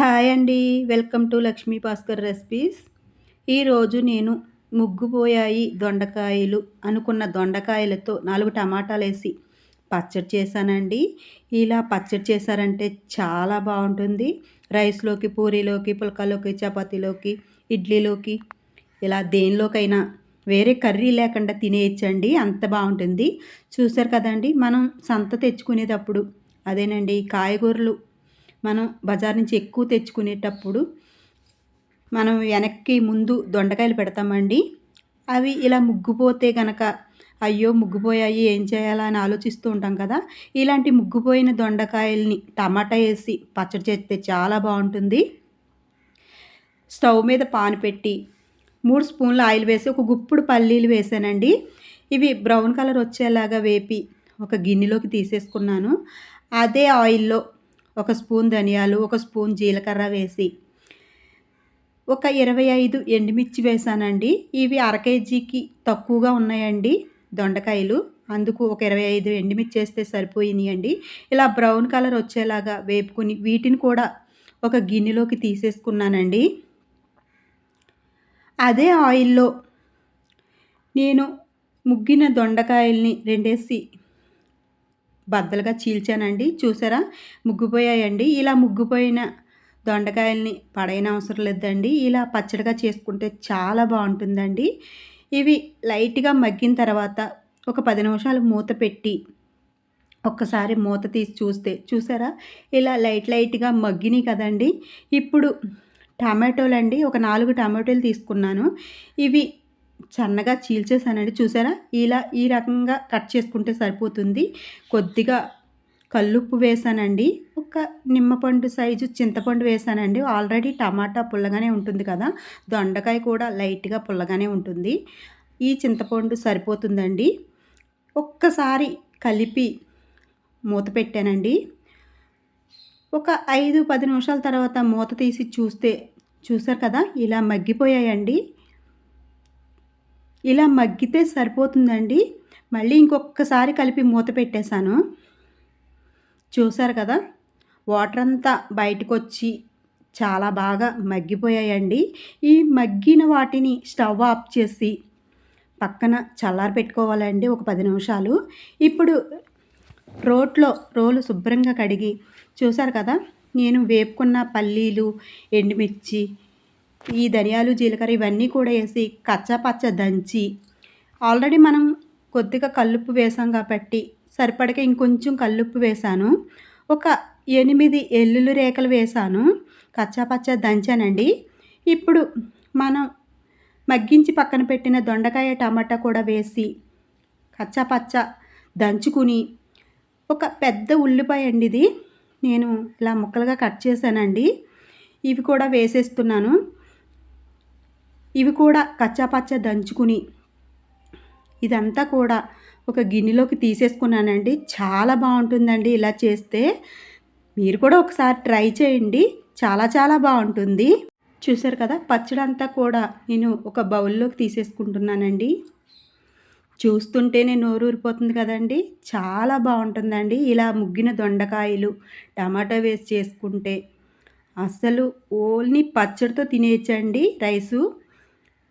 Hi అండి. Welcome to Lakshmi Bhaskar recipes. ఈరోజు నేను ముగ్గుపోయాయి దొండకాయలు అనుకున్న దొండకాయలతో నాలుగు టమాటాలు వేసి పచ్చడి చేశానండి. ఇలా పచ్చడి చేశారంటే చాలా బాగుంటుంది. రైస్లోకి పూరీలోకి పుల్కాలోకి చపాతీలోకి ఇడ్లీలోకి ఇలా దేనిలోకైనా వేరే కర్రీ లేకుండా తినేయచ్చండి. అంత బాగుంటుంది. చూసారు కదండి మనం సంత తెచ్చుకునేటప్పుడు అదేనండి కాయగూరలు మనం బజార్ నుంచి ఎక్కువ తెచ్చుకునేటప్పుడు మనం వెనక్కి ముందు దొండకాయలు పెడతామండి. అవి ఇలా ముగ్గుపోతే గనక అయ్యో ముగ్గుపోయాయి ఏం చేయాలా అని ఆలోచిస్తూ ఉంటాం కదా. ఇలాంటి ముగ్గుపోయిన దొండకాయల్ని టమాటా వేసి పచ్చడి చేస్తే చాలా బాగుంటుంది. స్టవ్ మీద పాన్ పెట్టి మూడు స్పూన్లు ఆయిల్ వేసి ఒక గుప్పుడు పల్లీలు వేసానండి. ఇవి బ్రౌన్ కలర్ వచ్చేలాగా వేపి ఒక గిన్నెలోకి తీసేసుకున్నాను. అదే ఆయిల్లో ఒక స్పూన్ ధనియాలు ఒక స్పూన్ జీలకర్ర వేసి ఒక ఇరవై ఐదు ఎండుమిర్చి వేసానండి. ఇవి అర కేజీకి తక్కువగా ఉన్నాయండి దొండకాయలు. అందుకు ఒక ఇరవై ఐదు ఎండుమిర్చి వేస్తే సరిపోయినాయండి. ఇలా బ్రౌన్ కలర్ వచ్చేలాగా వేపుకుని వీటిని కూడా ఒక గిన్నెలోకి తీసేసుకున్నానండి. అదే ఆయిల్లో నేను ముగ్గిన దొండకాయల్ని రెండేసి బద్దలుగా చీల్చానండి. చూసారా? ముగ్గుపోయాయండి. ఇలా ముగ్గుపోయిన దొండకాయల్ని పడైన అవసరం లేదండి. ఇలా పచ్చడిగా చేసుకుంటే చాలా బాగుంటుందండి. ఇవి లైట్గా మగ్గిన తర్వాత ఒక పది నిమిషాలు మూత పెట్టి ఒక్కసారి మూత తీసి చూస్తే చూసారా? ఇలా లైట్ లైట్గా మగ్గినాయి కదండి. ఇప్పుడు టమాటోలు అండి ఒక నాలుగు టమాటోలు తీసుకున్నాను. ఇవి సన్నగా చీల్చేసానండి చూసారా? ఇలా ఈ రకంగా కట్ చేసుకుంటే సరిపోతుంది. కొద్దిగా కల్లుప్పు వేసానండి. ఒక నిమ్మపండు సైజు చింతపండు వేసానండి. ఆల్రెడీ టమాటా పుల్లగానే ఉంటుంది కదా? దొండకాయ కూడా లైట్గా పుల్లగానే ఉంటుంది. ఈ చింతపండు సరిపోతుందండి. ఒక్కసారి కలిపి మూత పెట్టానండి. ఒక ఐదు పది నిమిషాల తర్వాత మూత తీసి చూస్తే చూసారు కదా? ఇలా మగ్గిపోయాయండి. ఇలా మగ్గితే సరిపోతుందండి. మళ్ళీ ఇంకొకసారి కలిపి మూత పెట్టేశాను. చూసారు కదా? వాటర్ అంతా బయటకు వచ్చి చాలా బాగా మగ్గిపోయాయండి. ఈ మగ్గిన వాటిని స్టవ్ ఆఫ్ చేసి పక్కన చల్లారి పెట్టుకోవాలండి ఒక పది నిమిషాలు. ఇప్పుడు రోట్లో రోలు శుభ్రంగా కడిగి చూసారు కదా? నేను వేపుకున్న పల్లీలు ఎండుమిర్చి ఈ ధనియాలు జీలకర్ర ఇవన్నీ కూడా వేసి కచ్చపచ్చ దంచి ఆల్రెడీ మనం కొద్దిగా కల్లుప్పు వేసాం కాబట్టి సరిపడక ఇంకొంచెం కల్లుప్పు వేసాను. ఒక ఎనిమిది ఎల్లుల్లి రేఖలు వేసాను. కచ్చాపచ్చ దంచానండి. ఇప్పుడు మనం మగ్గించి పక్కన పెట్టిన దొండకాయ టమాటా కూడా వేసి కచ్చాపచ్చ దంచుకుని ఒక పెద్ద ఉల్లిపాయ అండి ఇది. నేను ఇలా ముక్కలుగా కట్ చేశానండి. ఇవి కూడా వేసేస్తున్నాను. ఇవి కూడా కచ్చాపచ్చ దంచుకుని ఇదంతా కూడా ఒక గిన్నెలోకి తీసేసుకున్నానండి. చాలా బాగుంటుందండి ఇలా చేస్తే. మీరు కూడా ఒకసారి ట్రై చేయండి. చాలా చాలా బాగుంటుంది. చూసారు కదా పచ్చడి అంతా కూడా నేను ఒక బౌల్లోకి తీసేసుకుంటున్నానండి. చూస్తుంటేనే నోరు ఊరిపోతుంది కదండి. చాలా బాగుంటుందండి. ఇలా ముగ్గిన దొండకాయలు టమాటో వేసి చేసుకుంటే. అసలు ఓన్లీ పచ్చడితో తినేయచ్చండి రైసు.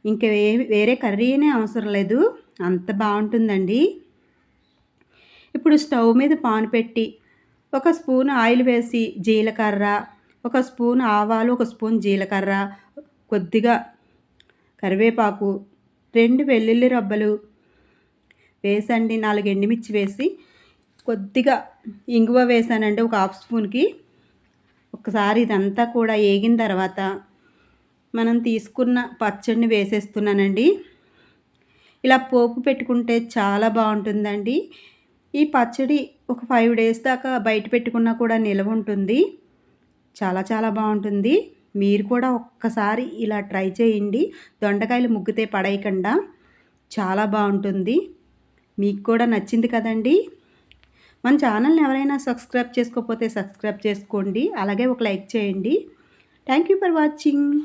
ఇంకా వేరే కర్రీనే అవసరం లేదు. అంత బాగుంటుందండి. ఇప్పుడు స్టవ్ మీద పాన్ పెట్టి ఒక స్పూన్ ఆయిల్ వేసి జీలకర్ర ఒక స్పూన్ ఆవాలు ఒక స్పూన్ జీలకర్ర కొద్దిగా కరివేపాకు రెండు వెల్లుల్లి రబ్బలు వేసండి. నాలుగు ఎండుమిర్చి వేసి కొద్దిగా ఇంగువ వేసానండి. ఒక హాఫ్ స్పూన్కి. ఒకసారి ఇదంతా కూడా వేగిన తర్వాత మనం తీసుకున్న పచ్చడిని వేసేస్తున్నానండి. ఇలా పోపు పెట్టుకుంటే చాలా బాగుంటుందండి. ఈ పచ్చడి ఒక ఫైవ్ డేస్ దాకా బయట పెట్టుకున్నా కూడా నిలవ ఉంటుంది. చాలా చాలా బాగుంటుంది. మీరు కూడా ఒక్కసారి ఇలా ట్రై చేయండి. దొండకాయలు ముగ్గితే పడేయకుండా. చాలా బాగుంటుంది. మీకు కూడా నచ్చింది కదండి. మన ఛానల్ని ఎవరైనా సబ్స్క్రైబ్ చేసుకోకపోతే సబ్స్క్రైబ్ చేసుకోండి. అలాగే ఒక లైక్ చేయండి. Thank you for watching.